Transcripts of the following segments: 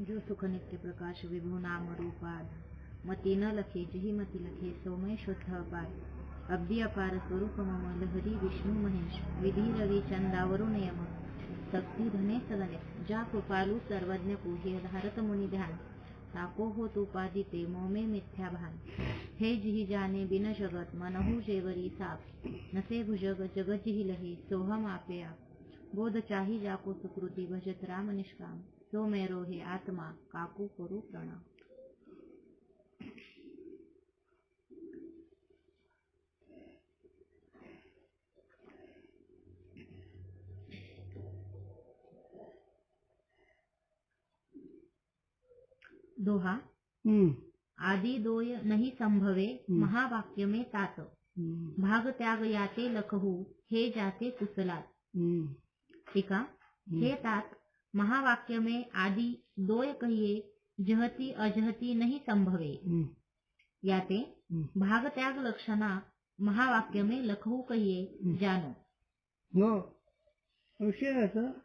जो सुख नित्य प्रकाश विभु नाम रूपाद। मती न लखे जही मती लखे सोमय शुद्ध अपार। अगदी अपार स्वरूप मम लहरी विष्णू महेश। विधी रवी चंदावरुण यम। सक्ती धने सदने। ज्या कृपालू सर्वज्ञ पूज्य धारत मुनी ध्यान। ताको हो उपाधी ते मोमे मिथ्या भान। हे जिही जाने बिन जगत मनहु जेवरी साप। नसे भुजग जगत जिही लहे सोहम आपे आप। बोध चाही जाको सुकृती भजत राम निष्काम। सो मेरो हे आत्मा काकू करू प्रणाम दोहा आदि दोय नहीं संभवे. महावाक्य में तात भाग त्याग याते लखहू हे जाते कुसलात टीका हे तात महावाक्य में आदि दोय कहिए जहती अजहती नहीं संभवे। हम्म। याते हम्म। भाग त्याग लक्षणा महावाक्य में लखहू कहिए जानो। हो विषय असा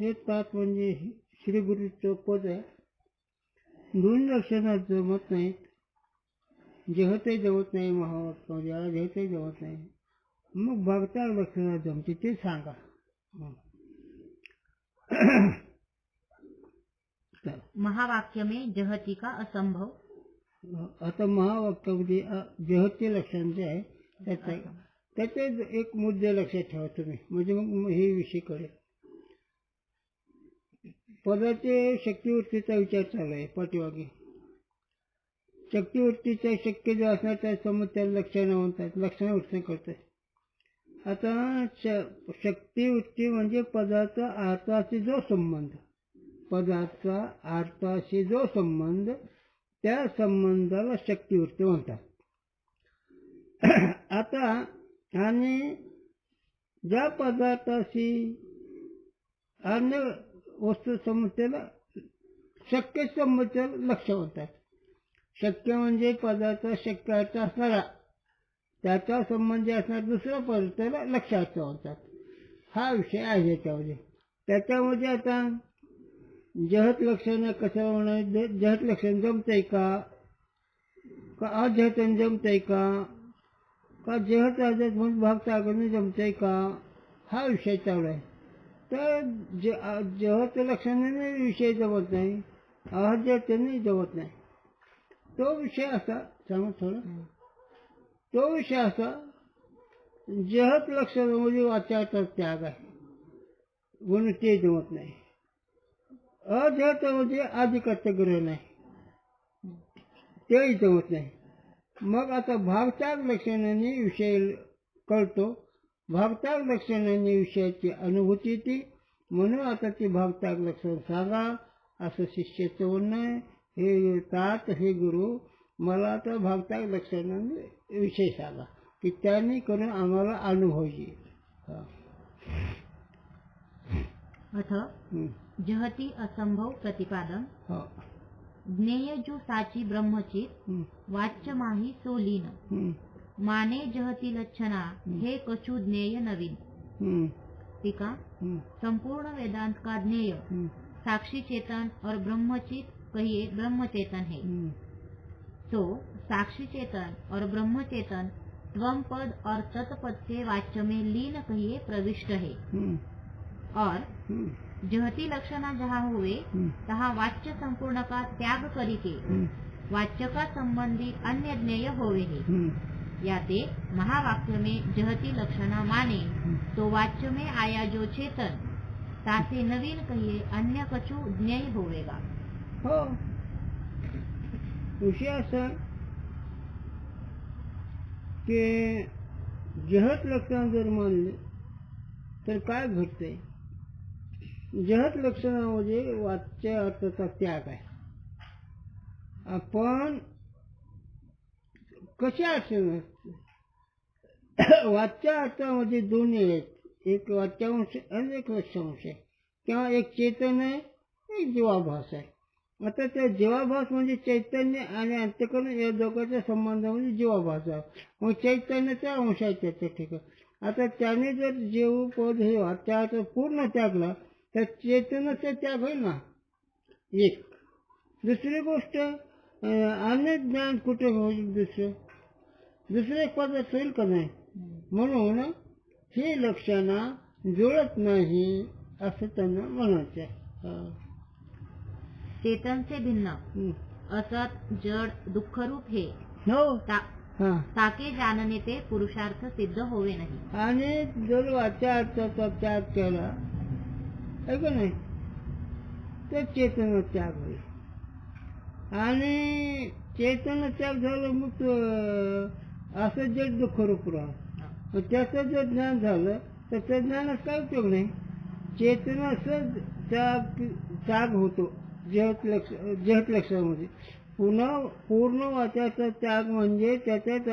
हे तात म्हणजे श्री गुरुचं पद आहे दोन लक्षणात जमत नाहीत जेहते जमत नाही महावाक्य जेहते जमत नाही मग भगता लक्षणात जमते ते सांगा. महावाक्य में जहती का असंभव? आता महावाक्यामध्ये अ, जेहते लक्षण जे आहे त्याचं त्याचे एक मुद्दे लक्षात ठेवा तुम्ही. म्हणजे मग हे विषय कळेल. पदाचे शक्तिवृत्तीचा विचार चालू आहे पाठीमागे. शक्तिवृत्तीचा शक्य जो असणार त्या समोर त्याला लक्षणं म्हणतात लक्षणवृत्ती करतात आता श शक्तिवृत्ती म्हणजे पदाचा अर्थाशी जो संबंध. पदाचा अर्थाशी जो संबंध त्या संबंधाला शक्तिवृत्ती म्हणतात. आता आणि ज्या पदार्थाशी अन्य वस्तू समस्येला शक्य संबंधाला लक्ष म्हणतात शक्य म्हणजे पदार्थ शक्य असणारा. त्याचा संबंधी असणार दुसरं पदार्थाला लक्षात अर्थ हा विषय आहे याच्यामध्ये. त्याच्यामध्ये आता जहत लक्षण कसं म्हणा जहत लक्षण जमतंय का? का अजहतन जमतंय का? का जहत अजहत म्हणून भाग सागरने जमतंय का? हा विषय चालू आहे. तर ज जहत लक्षणाने विषय जमत नाही अहजतने जमत नाही. तो विषय असा सांगा थोडा. तो विषय असा जहत म्हणजे वाचाचा त्याग आहे. म्हणून ते जमत नाही. अजहतामध्ये अधिकत्य ग्रहण आहे तेही जमत नाही. मग आता भागत्याग लक्षणाने विषय कळतो. भागत्याग लक्षणाने विषयाची अनुभूती ती म्हणून आता ती भागत्याग लक्षण सांगा. असं शिष्याचं म्हणणं आहे. हे तात हे गुरु मला आता भागत्याग लक्षणाने विषय सांगा की त्यांनी करून आम्हाला अनुभव येईल. अथ. जहती असंभव प्रतिपादन. ज्ञेय जो साची ब्रह्मचित. वाच्य माही सोलीन. माने जहती लक्षणा हे कछु ज्ञेय नवीन. टीका. संपूर्ण वेदांत का ज्ञेय. साक्षी चेतन और ब्रह्मचित कहिए ब्रह्म चेतन है तो साक्षी चेतन और ब्रह्म चेतन त्वम पद और तत्पद से वाच्य में लीन कहिए प्रविष्ट है। हम्म, और हम्म, जहती लक्षणा जहाँ हुए हम्म, तहाँ वाच्य संपूर्ण का त्याग करिके वाच्य का संबंधी अन्य ज्ञेय होवे है। हम्म, याते महावाक्य में जहती लक्षणा माने तो वाच्य में आया जो चेतन तासे नवीन कहिए अन्य कछु ज्ञेय होवेगा। हो। विषय असा की जहत लक्षण जर मानले तर काय घडते जहत लक्षणामध्ये वाच्य अर्थाचा त्याग आहे. आपण कसे अडचण असते वाच्य अर्थामध्ये दोन्ही आहेत. एक वाच्यांश आणि एक लक्षांश आहे. किंवा एक चेतन आहे एक जीवाभास आहे. आता त्या जीवाभास म्हणजे चैतन्य आणि अंत्यकरण या दोघांच्या संबंधामध्ये जीवाभास आहे. मग चैतन्याचा अंश आहे त्याच्या ठिकाणी. आता त्याने जर जीव पद हे त्याचा पूर्ण त्यागला तर चेतनाचा त्याग होईल ना? एक. दुसरी गोष्ट अन्य ज्ञान कुठे होईल दुसरं? दुसरे एक पदार्थ होईल का नाही? म्हणून हे लक्षणा जुळत नाही असं त्यांना म्हणायचं आहे. हा. चेतन से भिन्न. असत जड दुःखरूप हे. हो. ता- हा. ताके जानने ते पुरुषार्थ सिद्ध होवे नाही. आणि जर अर्थाचा त्याग केला का नाही? तर चेतन त्याग होईल. आणि चेतन त्याग झालं मग तो, असं जड दुःख रूप राहत मग त्याचं जर ज्ञान झालं तर त्या ज्ञानात काय उपयोग नाही? चेतन असं त्याग त्याग होतो. जहत लक्ष जहत लक्षामध्ये पुन्हा पूर्ण वाचाचा त्याग म्हणजे त्याच्यात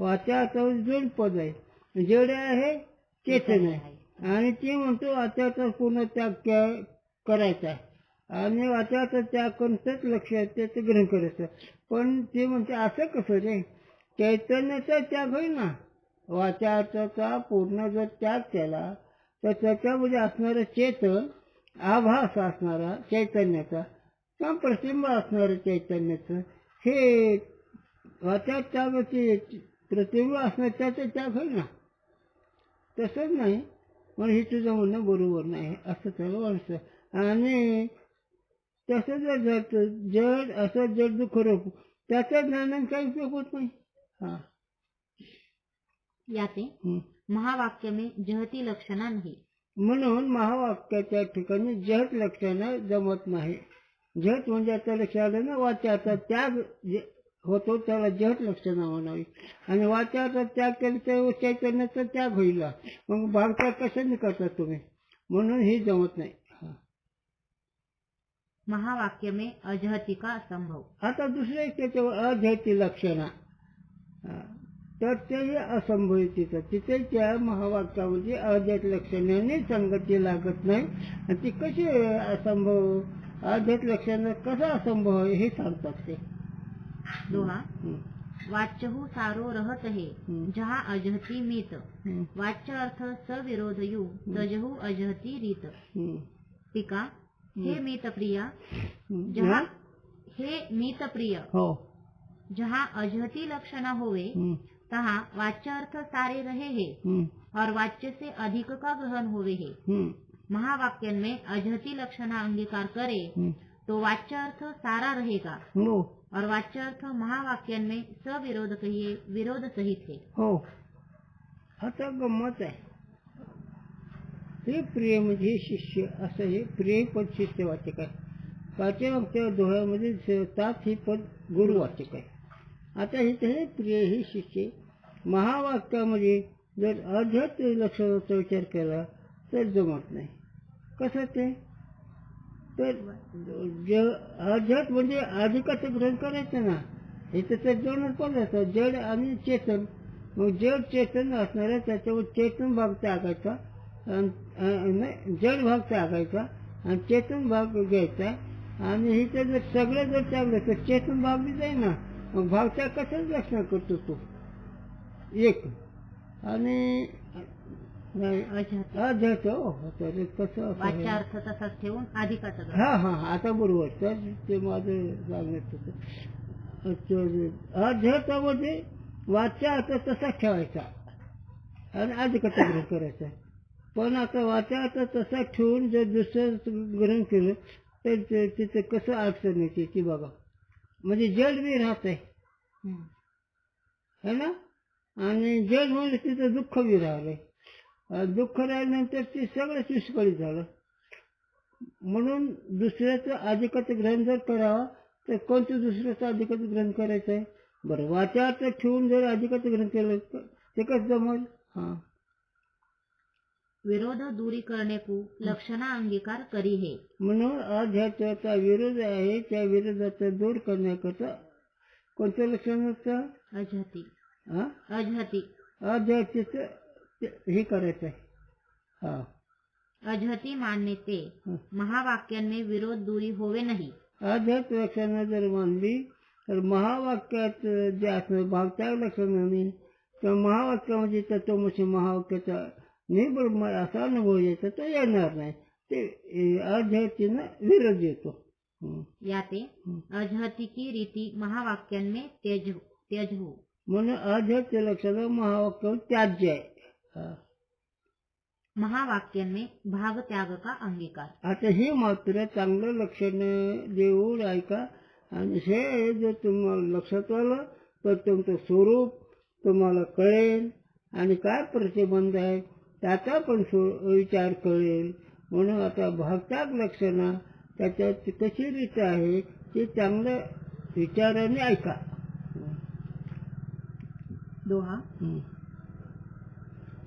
वाचाचा दोन पद आहे जड आहे चेतन आहे. आणि ते म्हणतो वाचाचा पूर्ण त्याग करायचा. आहे आणि वाचाचा त्याग करून तेच लक्ष त्याचं ग्रहण करायचं. पण ते म्हणते असं कसं रे? चैतन्याचा त्याग होईल ना वाचाचा पूर्ण जर त्याग केला तर त्याच्यामध्ये असणारं चेतन आभास असणारा चैतन्याचा किंवा प्रतिबिंब असणारं चैतन्याचं हे वाचा त्यागाचे प्रतिबिंब असणार त्याचा त्याग होईल ना. तसंच नाही पण हे तुझं म्हणणं बरोबर नाही असं त्याला वाटतं. आणि तसं जर जातं जड असं जड दुःख रूप त्याच्या ज्ञानाने काही उपयोग होत नाही. हां. याते हं. महावाक्य में जहती लक्षणा नाही. म्हणून महावाक्याच्या ठिकाणी जहत लक्षणं जमत नाही. जहत म्हणजे आता लक्षात आलं ना वाच्याचा त्याग जे होतो त्याला जहत लक्षणं म्हणावी. आणि वाच्याचा त्याग केला तर चैतन्याचा त्याग होईल. मग भागत्याग कशाने करता तुम्ही? म्हणून हे जमत नाही. महावाक्य में अजहती का असंभव आता दुसरं त्याच्यावर अध्ययती लक्षणं. तर तेही असंभवित तिथे त्या महावाक्यामध्ये अध्यत लक्षणाने संगती लागत नाही. आणि ती कशी असंभव? अध्यत लक्षण कसा असंभव हे सांगतात ते. दोहा. वाच्यहु सारो रहत है. जहाँ अजहती मीत. वाच्य अर्थ सविरोधयु तजहु अजहती रीत. टीका. हे मीत प्रिया. जहाँ हे? मीत प्रिय हो. जहाँ अजहती लक्षणा होवे हं. तहाँ वाच्य अर्थ सारे रहे है. और वाच्य से अधिक का ग्रहण होवे है. महावाक्य में अजहती लक्षणा अंगीकार करे. तो वाच्य अर्थ सारा रहेगा हो और वाच्य अर्थ महावाक्यन में सविरोध कहिए विरोध सहित है हो आता गंमत आहे हे प्रिय म्हणजे शिष्य असं हे प्रिय पद शिष्यवाचक आहे पाठ्यमागच्या दोह्यामध्ये तात हे पद गुरुवाचक आहे आता हे हे प्रिय हे शिष्य महावाक्यामध्ये म्हणजे जर अध्यात लक्षाचा विचार केला तर जमत नाही. कसं ते? तर ज अध्यात म्हणजे अधिकाचं ग्रहण करायचं ना. हे तर दोनच असतात जड आणि चेतन. मग जड चेतन असणाऱ्या त्याच्यावर चेतन भाग टाकायचा नाही, जड भाग टाकायचा आणि चेतन भाग घ्यायचा आणि हे तर जर सगळं जर चांगलं तर चेतन भाग बी जाईल ना मग भाग त्याग कशाच करतो तो? एक. आणि अध्याच हो तर कसं? अर्थ तसाच ठेवून अधिकाचा हा हा आता बरोबर. तर ते माझं सांगत होतं. वाचा तसा ठेवायचा आणि अधिकता ग्रहण करायचा. पण आता वाचा आता तसा ठेवून जर दुसरं ग्रहण केलं तर ते- तिथं कसं अडचण येते ती बघा म्हणजे जड बी राहत आहे. है ना? आणि जड म्हणजे तिथं दुःख अं, दुःख राहिल्यानंतर ते सगळं विस्कळीत झालं. म्हणून दुसऱ्याचं अधिकत ग्रहण जर करावं तर कोणतं दुसऱ्याचं अधिकत ग्रहण करायचं आहे? बरं वाचार्थ ठेवून जर अधिकत ग्रहण केलं तर ते कसं जमल? हां. विरोध दूरी करणे को लक्षणा अंगीकार करी हे. म्हणून अध्यात्माचा विरोध आहे त्या विरोधाचा दूर करण्याकरता कोणतं लक्षण असतं? अजाती. हाँ? अजहती अध्यात्माचं ते- हे करायचं आहे हाँ। अजहती मानणे ते हं. महावाक्यांनी विरोध दूरी होवे नाही। आध्यात्म लक्षणं जर मानली तर महावाक्यात जे असणार भाग त्या लक्षणाने त्या महावाक्यामध्ये तत्वमशी महावाक्याचा निर्ब्रह्म असा अनुभव येतो तो येणार नाही ते अध्यात्मीनं विरोध येतो हं. याते अजहती की रीती महावाक्यांनी त्यज त्यज हो। म्हणून अध्यात्म लक्षणं महावाक्य त्याज्य आहे. महावाक्यांनी भाग त्याग का अंगीकार. आता हे मात्र चांगलं लक्षण देऊन ऐका. आणि हे जर तुम्हाला लक्षात आलं तर तुमचं स्वरूप तुम्हाला कळेल. आणि काय प्रतिबंध आहे त्याचा पण सो- विचार कळेल. म्हणून आता भागताग लक्षणं त्याच्यात कशी रीत आहे ते चांगलं विचाराने ऐका. दोहा.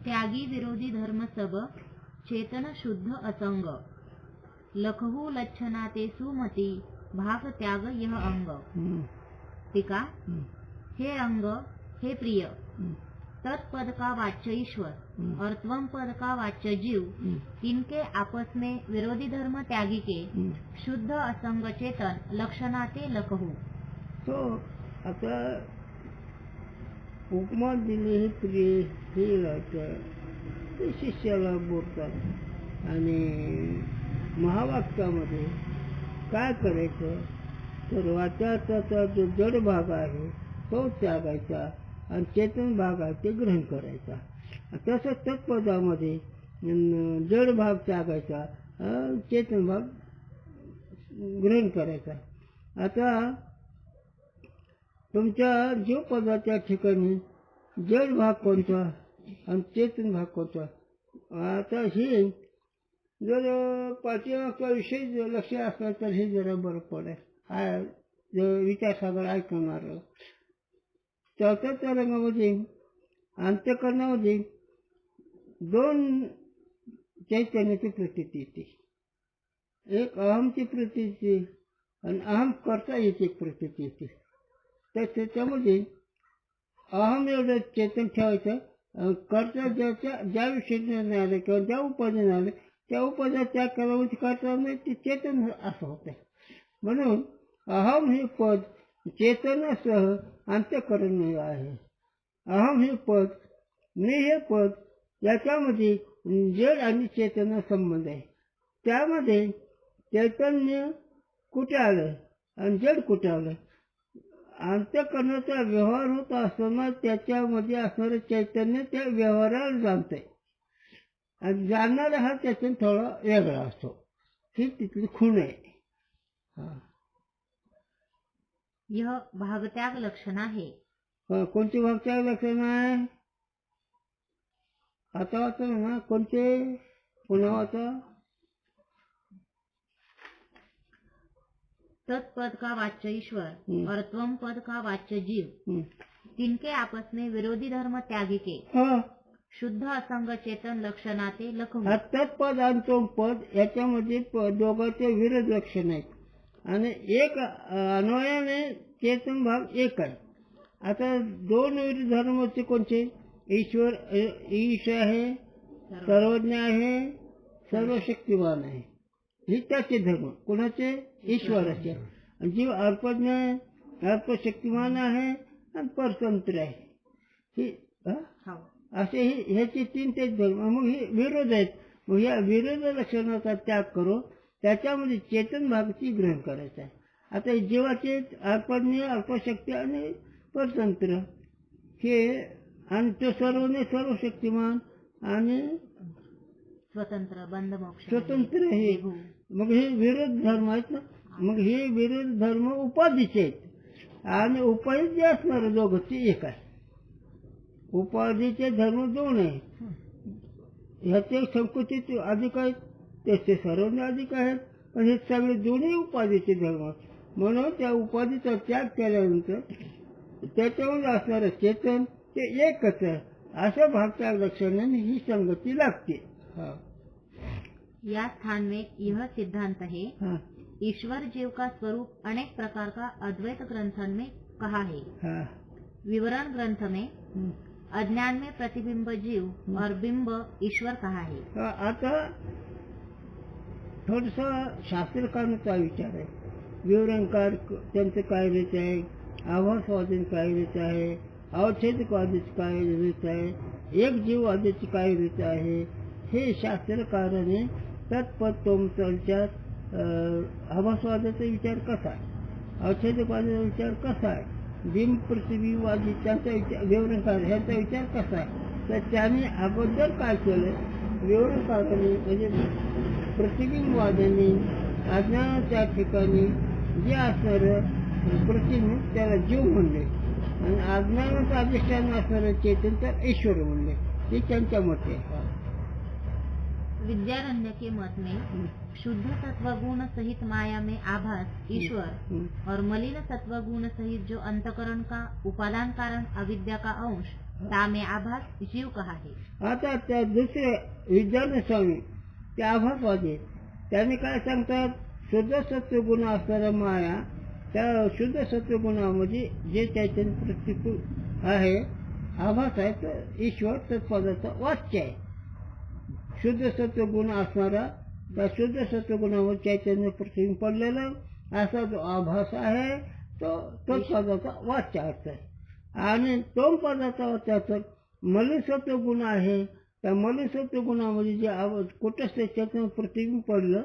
त्यागी विरोधी धर्म सब चेतन शुद्ध असंग लखहू लच्छना ते सुमती भाग त्याग यह अंग हं. टीका हं. अंग हे प्रिय. तत्पद का वाच्य ईश्वर. और त्वम पद का वाच्य जीव. इनके आपस में विरोधी धर्म त्यागी के. शुद्ध असंग चेतन लक्षणाते लखहू तो आता उपमा दिली ही प्रिय हे राहतं ते शिष्याला बोलतात आणि महावाक्यामध्ये काय करायचं तर वाचाचा जो जड भाग आहे तो त्यागायचा आणि चेतन भाग आहे ते ग्रहण करायचा तसं तत्पदामध्ये जड भाग त्यागायचा चेतन भाग ग्रहण करायचा आता तुमच्या जीव पदाच्या ठिकाणी जड भाग कोणता आणि चेतन भाग कोणता? आता हे जर पाठीमागचा विषय जर लक्ष असला तर हे जरा बरं पडेल. हा जर विचारसागर ऐकणार चौथ्या तरंगामध्ये अंत्यकरणामध्ये दोन चैतन्याची प्रती येते. एक अहमची प्रतीती आणि अहम करता येते एक प्रतीती येते. तर त्याच्यामध्ये म्हणजे अहम एवढं चेतन ठेवायचं. अं, कर्ता ज्याच्या ज्या विषयी आलं किंवा ज्या उपाधीने आलं त्या उपाध्या त्या कालावधी करता नाही ते चेतन असं होतं. म्हणून अहम हे पद चेतनासह अंत्यकरण आहे. अहम हे पद मी हे पद याच्यामध्ये जड आणि चेतना संबंध आहे. त्यामध्ये चैतन्य कुठे आलं आणि जड कुठे आलं? अंत्यकरणाचा व्यवहार होत असताना त्याच्यामध्ये असणारं चैतन्य त्या व्यवहाराला जाणतंय. आणि जाणणारा हा चैतन्य थोडा वेगळा असतो. ही तिथली खूण आहे. हा. यह भागत्याग लक्षण आहे. कोणती भागच्या लक्षण आहे? आता वाचा ना कोणते? पुन्हा वाचा. तत्पद का वाच्य ईश्वर. और त्वम पद का वाच्य जीव. तिनके आपस में विरोधी धर्म त्यागी के. शुद्ध असंग चेतन लक्षणाते लखहू हा पद आणि पद याच्यामध्ये दोघांचे विरोध लक्षण आहेत. आणि एक अन्वयाने चेतन भाग एक आहे. आता दोन विरोधी धर्माचे कोणते? ईश्वर ईश आहे सर्वज्ञ आहे सर्वशक्तिमान आहे. हे त्याचे धर्म. कोणाचे? ईश्वराचे. आणि जीव अल्पज्ञ आहे अल्पशक्तिमान आहे आणि परतंत्र आहे. ही हा? असे हे ह्याचे तीन तेच धर्म. मग हे विरोध आहेत. मग या विरोध लक्षणाचा त्याग करून त्याच्यामध्ये चेतन भागाची ग्रहण करायचा आहे. आता जीवाचे अल्पज्ञ अल्पशक्ती आणि परतंत्र हे आणि तो सर्वने सर्व शक्तिमान आणि स्वतंत्र बंध मोक्ष स्वतंत्र हे. मग हे विरोध धर्म आहेत ना? मग हे विरोध धर्म उपाधीचे आहेत. आणि उपाधी जे असणार दोघं ते एक आहे. उपाधीचे धर्म दोन आहेत. ह्याचे संकुचित अधिक आहेत त्याचे सर्वज्ञ अधिक आहेत पण हे सगळे दोन्ही उपाधीचे धर्म आहेत. म्हणून त्या उपाधीचा त्याग केल्यानंतर त्याच्यावर असणारं चेतन ते एकच आहे. अशा भागच्या लक्षणाने ही संगती लागते. हा. या स्थान में यह सिद्धांत है हा. ईश्वर जीव का स्वरूप अनेक प्रकार का अद्वैत ग्रंथन में कहा है. हा. विवरण ग्रंथ में. अज्ञान में प्रतिबिंब जीव और बिंब ईश्वर कहा है. तर आता थोडस शास्त्रकारांचा विचार आहे. विवरणकार त्यांचं काय रीत आहे? आभासवादींची काय रीत आहे? अवच्छेदकवादीची काय रीत आहे? एक जीववादीची काय रीत आहे? हे शास्त्रकाराने तत्पत्तोमचा विचार अं, विचार कसा आहे? औषधवादाचा विचार कसा आहे? बिंब पृथ्वीवादी त्यांचा विचार विवरणकार ह्याचा विचार कसा आहे? तर त्याने अगोदर काय केलं? विवरणकाराने म्हणजे प्रतिबिंबवाद्यांनी अज्ञानाच्या ठिकाणी जे असणारं प्रतिबिंब त्याला जीव म्हणले. आणि अज्ञानाचं अधिष्ठान असणारं चेतन तर ईश्वर म्हणले. ते त्यांच्या मते आहे. विद्यारण्य के मत में शुद्ध सत्व गुण सहित माया में आभास ईश्वर. और मलिन सत्व गुण सहित जो अंतकरण का उपादान कारण अविद्या का अंश तामे आभास जीव कहा है आता त्या दुसरे विद्यार्थी स्वामी ते आभासवादी त्यांनी काय सांगतात? शुद्ध सत्वगुण असणारा माया त्या शुद्ध सत्वगुणामध्ये जे चैतन्य प्रतिकूल आहे आभास आहे तर ईश्वर तत्पदाचा वाच्य आहे. शुद्ध सत्वगुण असणारा त्या शुद्ध सत्वगुणावर चैतन्य प्रतिबिंब पडलेला असा जो आभास आहे तो तत्पदाचा वाच्य अर्थ आहे. आणि तो पदाचा त्याचं मलिसत्व गुण आहे. त्या मलिसत्व गुणामध्ये जे आवाज कुठंच त्याच्यातून प्रतिबिंब पडलं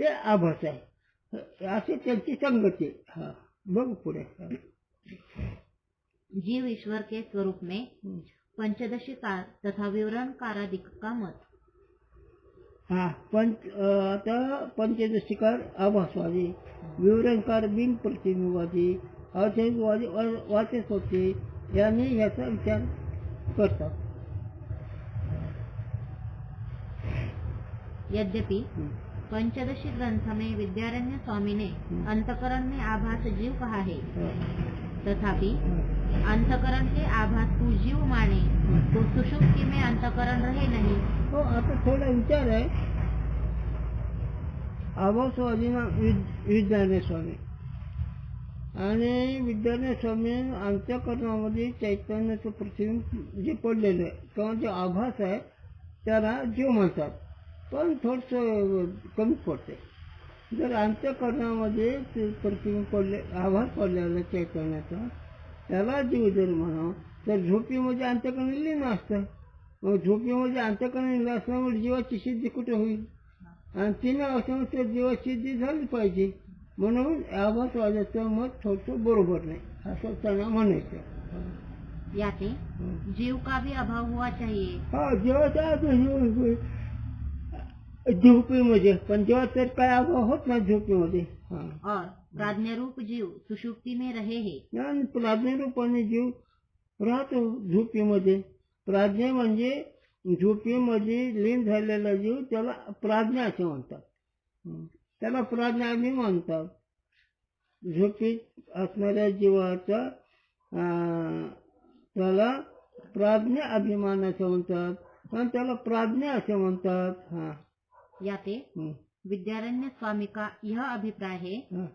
ते आभास आहे. असे त्यांची संगती. हा बघ पुढे. जीव ईश्वर के स्वरूप में पंचदशी कार तथा विवरण कारादिक का मत. हा पंच आता पंचदशिकार आभासवादी विवरणकार बिन प्रतिबिंबवादी अवचयवादी वाचक होते यांनी याचा विचार करतात. यद्यपि पंचदशी ग्रंथ में विद्यारण्य स्वामी ने अंतकरण में आभास जीव कहा है. तथापि अंतकरण के आभास को जीव माने तो सुषुप्ति में अंतकरण रहे नहीं. हो आता थोडा विचार आहे आभासवादीना विद्याने स्वामी आणि विद्याने स्वामी अंत्यकरणामध्ये चैतन्याचं प्रतिबिंब जे पडलेलं आहे किंवा जे आभास आहे त्याला जीव म्हणतात पण थोडंसं कमी पडते जर अंत्यकरणामध्ये प्रतिबिंब पडले आभास पडलेला चैतन्याचा त्याला जीव जर म्हणावं तर झोपीमध्ये अंत्यकरण लीन असतं मग झोपेमध्ये अंत्यकरण लिहिलं असल्यामुळे जीवाची सिद्धी कुठे होईल? आणि तिने असल्यामुळे त्या जीवाची सिद्धी झाली पाहिजे. म्हणून आभासवादाचं मत थोडंसं बरोबर नाही. असं त्यांना म्हणायचं. याते जीव का भी अभाव हुआ चाहिए हा जेव्हा झोपेमध्ये. पण जेव्हा तर काय अभाव होत नाही झोपेमध्ये. हा. और प्राज्ञरूप जीव सुषुप्ति में रहे है. प्राज्ञरूपाने जीव राहतो झोपेमध्ये. प्राज्ञा म्हणजे झोपेमध्ये लीन झालेला जीव त्याला प्राज्ञा असे म्हणतात. त्याला प्राज्ञा आम्ही म्हणतात झोपेत असणाऱ्या जीवाचा त्याला प्राज्ञा अभिमान असं म्हणतात आणि त्याला प्राज्ञा असे म्हणतात हा याते. विद्यारण्य स्वामी का यह अभिप्राय है हा.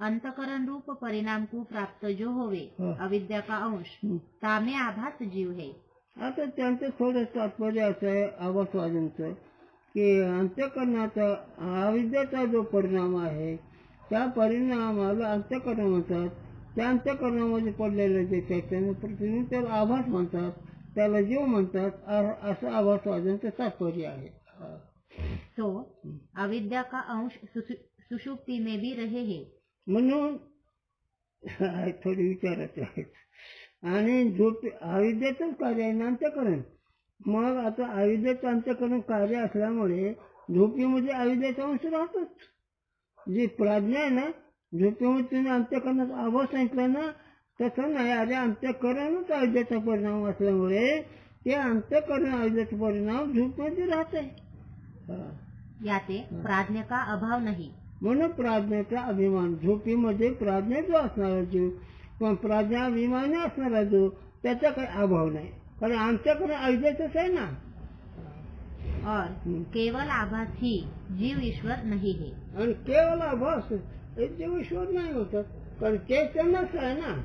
अंतकरण रूप परिणाम को प्राप्त जो होवे। अविद्या का अंश. तामे आभास जीव है आता त्यांचं थोडं तात्पर्य असं आहे आवासवादींचं की अंत्यकरणाचा अविद्याचा जो परिणाम आहे त्या परिणामाला अंत्यकरण म्हणतात त्या अंत्यकरणामध्ये पडलेलं जे चैतन्य प्रतिबिंब त्याला आभास म्हणतात त्याला जीव म्हणतात असं आभासवादांचं तात्पर्य आहे. तो अविद्या का अंश सुषुप्ति में भी रहे है म्हणून थोडी विचारायचे आहेत आणि झोप अविद्याचंच कार्य आहे अंत्यकरण मग आता अविद्याचं अंत्यकरण कार्य असल्यामुळे झोपेमध्ये अविद्याचा अंश राहतोच. जी प्रज्ञा आहे ना झोपेमध्ये तुम्ही अंत्यकरणाचा आभास सांगितला ना तसं नाही. अरे अंत्यकरणच अविद्याचा परिणाम असल्यामुळे ते अंत्यकरण अविद्याचा परिणाम झोपेमध्ये राहत आहे याते प्राज्ञ का अभाव नहीं. म्हणून प्राज्ञाचा अभिमान. झोपीमध्ये प्राज्ञा जो असणारा जीव. पण प्राज्ञा अभिमानी असणारा जो त्याचा काही अभाव नाही. कारण आमच्याकडे अविद्याचंच आहे ना. और. केवल आभास ही जीव ईश्वर नहीं है. आणि केवळ आभास हे जीव ईश्वर नाही होतात कारण चैतन्यच आहे ना.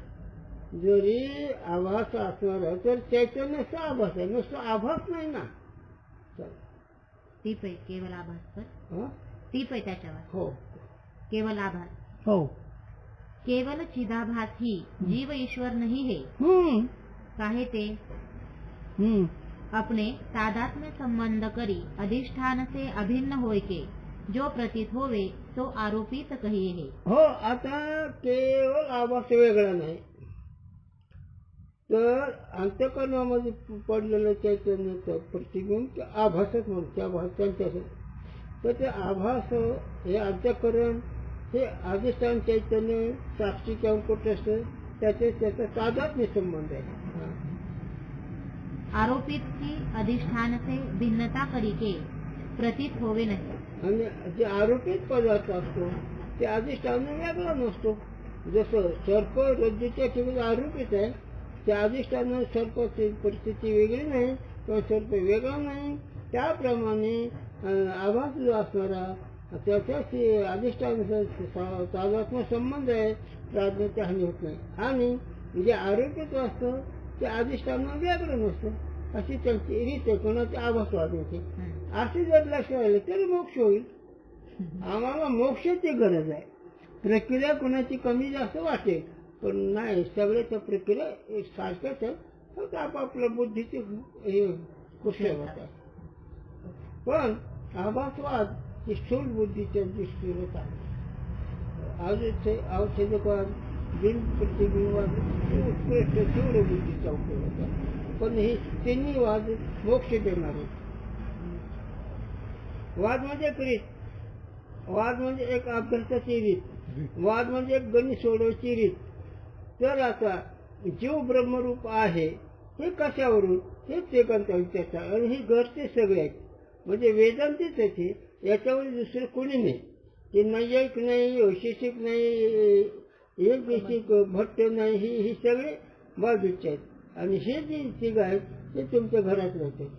जरी आभास असणार तर चैतन्याचा आभास आहे. नुसतं आभास नाही ना. ती पै केवल आभास पर हं? ती पै त्याच्यावर. हो. केवल आभास. हो. केवल चिदाभास ही जीव ईश्वर नहीं है। काहे ते? अपने तादात्म्य संबंध करी अधिष्ठान से अभिन्न होय के जो प्रतीत होवे तो आरोपित कहिए है। हो आता केवळ आभास वेगळा नाही. तर अंतकरणामध्ये पडलेलं चैतन्याचं प्रतिबिंब आभासच म्हणतो त्या भास त्यांच्या तर ते आभास हे अंतकरण हे अधिष्ठान चैतन्य साक्षी किंवा कुठे असतं त्याचे त्याचा तादात्म्य संबंध आहे. आरोपित की अधिष्ठान से भिन्नता करी के प्रतीत होवे नहीं. आणि जे आरोपित पदार्थ असतो ते अधिष्ठान वेगळा नसतो. जसं सर्प रज्जूच्या ठिकाणी आरोपित आहे त्या अधिष्ठान सर्पाची परिस्थिती वेगळी नाही किंवा सर्प वेगळा नाही. त्याप्रमाणे आभास जो असणारा त्याच्याशी अधिष्ठान तादात्म संबंध आहे प्राज्ञाची हानी होत नाही. आणि जे आरोपित असतं ते अधिष्ठान वेगळं नसतं. अशी त्यांची रीत आहे कोणाची आभास वागण्याची हम्म. असे जर लक्ष राहिले तर मोक्ष होईल. आम्हाला मोक्षाची गरज आहे. प्रक्रिया कोणाची कमी जास्त वाटेल पण नाही सगळ्याच्या प्रक्रिया एक सारख्याच आहे फक्त आपापल्या बुद्धीचे हे कुशल होतात पण आभासवाद ती स्थूल बुद्धीच्या दृष्टीने आहे. औषध औषधवाद बिन प्रतिबिंबवाद उत्कृष्ट तीव्र बुद्धीचा उपयोग होता. पण हे तिन्ही वाद मोक्ष देणारे वाद म्हणजे क्रीत वाद म्हणजे एक अभ्यासाची रीत. वाद म्हणजे एक गणित सोडवची रीत. तर आता जीव ब्रह्मरूप आहे हे कशावरून? हेच एकांता विचारता आणि ही घरचे सगळे आहेत. म्हणजे वेदांतीच त्याची याच्यावर दुसरं कोणी नाही. ते नैयायिक नाही वैशेषिक नाही एक देशिक भट्ट नाही ही ही सगळे बाजूचे आहेत. आणि हे जे तिघ आहेत ते तुमच्या घरात राहतात.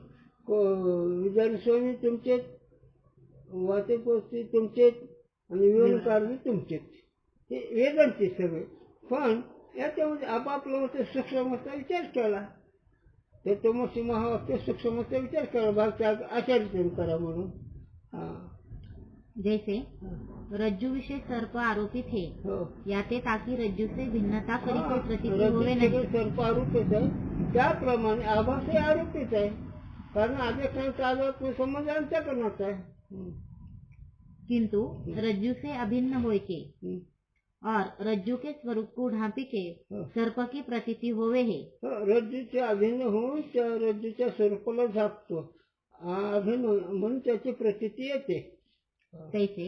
विधान स्वामी तुमचेच वाचकोस्ती तुमचेच आणि विवरणकार तुमचेच हे वेदांचे सगळे. पण याच्यामध्ये आपापला होतं सूक्ष्मचा विचार केला. तर तो मग महावाक्य सूक्ष्मचा विचार करा भागच्या आचार्य करा म्हणून. जैसे रज्जु विषय सर्प आरोपित है. हो. याते ताकि रज्जु से भिन्नता करी के प्रतीति होवे रज्जू नहीं. सर्प आरोपित आहे. त्याप्रमाणे आभास हे आरोपित आहे. कारण अधिष्ठानचा आधार संबंध अंतकरणाचा आहे हम्म. किंतु रज्जु से अभिन्न होय के. हम्म. और रज्जु के स्वरूप को ढांपी के सर्प की प्रतीति होवे है. हो, रज्जूच्या अभिन्न होऊन त्या रज्जूच्या स्वरूपाला झापतो. अभिन्न म्हणून त्याची प्रचिती येते तैसे.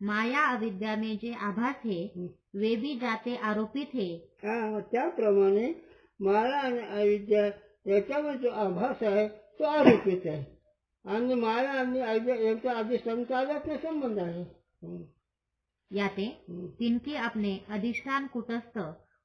माया अविद्या में जे आभास है हम्म. वे भी जाते आरोपित है हा, त्याप्रमाणे माया आणि अविद्या याच्यामध्ये जो आभास आहे तो आरोपित आहे आणि माया आणि अविद्या यांचा अधिष्ठानचा आध्यात्म संबंध आहे. याते. तिनके अपने अधिष्ठान कुटस्थ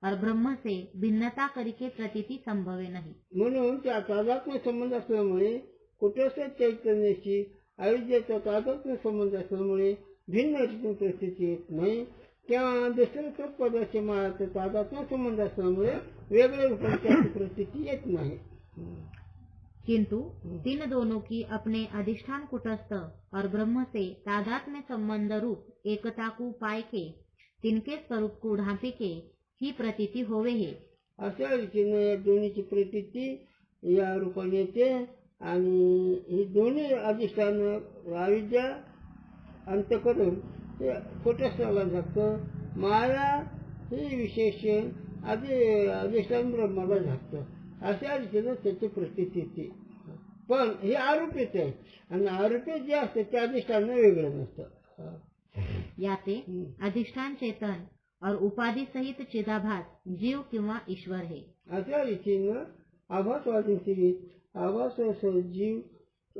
और ब्रह्म से भिन्नता करके प्रतीति संभवे नहीं म्हणून त्या तादात्म्य संबंध असल्यामुळे कुठेच चैतन्याची अविद्येचा तादात्म्य संबंध असल्यामुळे भिन्न परिस्थिती येत नाही. किंवा दुसऱ्या तादात्म्य संबंध असल्यामुळे वेगळ्या रूपाने त्याची परिस्थिती येत नाही. किंतु तीन दोनों की अपने अधिष्ठान कुटस्थ और ब्रह्म से तादात्म्य संबंध रूप एकता को पाय के तिनके स्वरूप को ढांपी के ही प्रतीति होवे है. अशा रीतीने या दोन्हीची प्रतीती या रूपाने येते. आणि ही दोन्ही अधिष्ठान अविद्या अंतकरण ते कुटस्थाला झाकतं माया हे विशेष आधी अधिष्ठान ब्रह्माला झाकतं अशा रीतीनं त्याची प्रतीती येते. पण हे आरोपित आहे आणि आरोपित जे असते ते अधिष्ठान वेगळं नसतं. याते हम्म. अधिष्ठान चेतन और उपाधि सहित चिदाभास जीव किंवा ईश्वर है. अशा रीतीनं आभासवादींची आभास असं जीव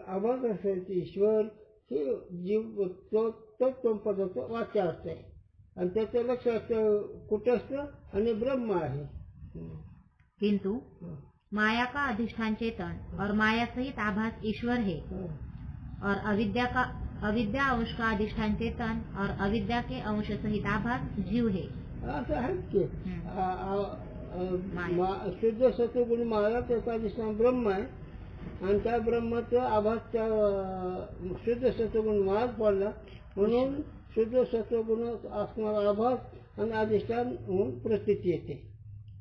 आभास असायचे ईश्वर हे जीव तो तो तो पदार्थ वाच्या आहे आणि त्याचं लक्ष असतं कुठं असतं आणि ब्रह्म आहे. किंतु माया का अधिष्ठान चेतन? और माया सहित आभास ईश्वर है? और अविद्या का अविद्या अंश का अधिष्ठान चेतन? और अविद्या के अंश सहित आभास जीव है? शुद्ध सत्वगुण माया त्याचा अधिष्ठान ब्रह्म आहे. आणि त्या ब्रह्माचा आभास त्या शुद्ध सत्वगुण मायात पडला. म्हणून शुद्ध सत्वगुण असणारा आभास आणि अधिष्ठान म्हणून प्रतीती येते.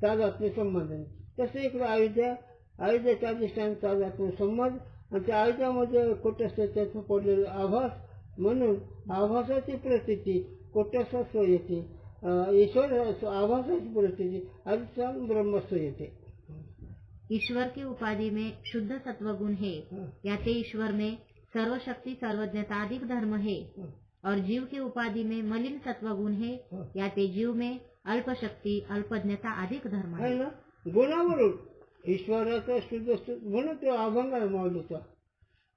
तादात्म्य संबंधाने तसं इकडे अयोध्या अयोध्याचे अधिष्ठान तादात्म्य संबंध आणि त्या अयोध्यामध्ये कुठं त्याचं पडलेलं आभास म्हणून आभासाची प्रतीती कुठं येते. ईश्वर आभासाची प्रतीती अधिष्ठान ब्रह्मस्व येते ईश्वर की उपाधि में शुद्ध सत्व गुण है। याते ईश्वर में सर्वशक्ति सर्वज्ञता अधिक धर्म है। और जीव की उपाधि में मलिन सत्व गुण है। याते जीव में अल्प शक्ति अल्पज्ञता अधिक धर्म आहे है ना? गुणावरून ईश्वराचा शुद्ध सु- म्हणून तो अभंग आहे माऊलीचा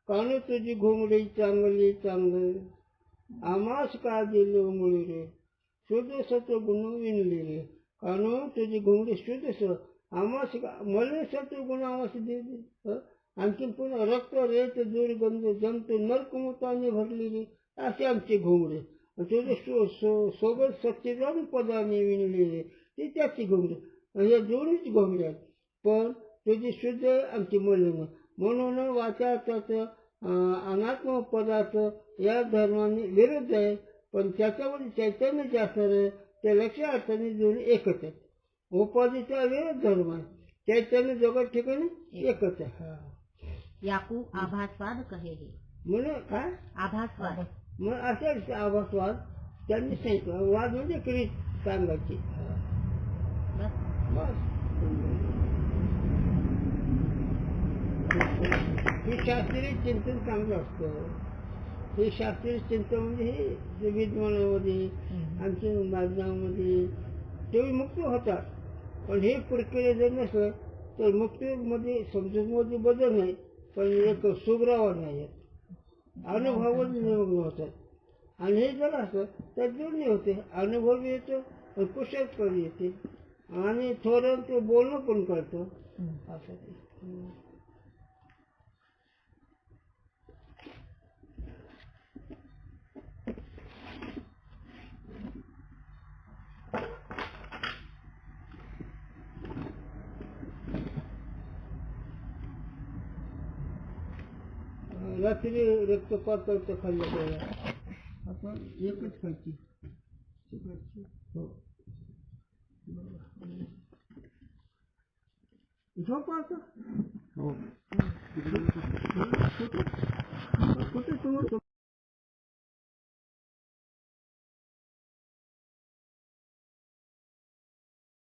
कानू तुझी घोंगडी चांगली चांगली। आमास का दिलो रे शुद्ध सत्व गुण विणली रे तुझी घोंगडी शुद्ध स आमास का गुण आमास दिली आणखी पुन्हा रक्त रेत दुर्गंध जंतू नरकमताने भरली रे अशी आमचे घोंगडे तुझे सो- सो- सोबत सच्चिदान पदाने विणलेले रे ती त्याची घोंगडे आणि दोन्हीच घोंगड्या आहेत पण तुझी शुद्ध आमची मलिन म्हणून वाचार्थाच अनात्म पदार्थ या धर्माने विरुद्ध आहे पण त्याच्यावर चैतन्य जे असणार आहे ते लक्ष अर्थाने दोन्ही एकच आहे उपाधीचा विरोध धर्म आहे. चैतन्य जगत ठिकाणी एकच आहे. याकू आभासवाद कहे है. म्हणून काय? आभासवाद. मग असे आभासवाद. त्यांनी सांगितलं. वाद म्हणजे क्रीत सांगायची. हे शास्त्रीय चिंतन चांगलं असतं. हे शास्त्रीय चिंतन म्हणजे हे विद्वानामध्ये आणखी माध्यमामध्ये तेही मुक्त होतात. पण हे प्रक्रिया जर नसलं तर मुक्तीमध्ये समजूतमध्ये बदल नाही पण एक सुग्रावा नाही येत. अनुभवावर निमग्न होतात. आणि हे जर असलं तर दोन्ही होते. अनुभव येतो कुशल पण येते. आणि थोडं ते बोलणं पण कळतं असं ते. हम्म. रात्री रक्त पातळचं खाल्लं पाहिजे आपण एकच खायची चिकटची. हो झोप आता हो कुठे कुठे समोर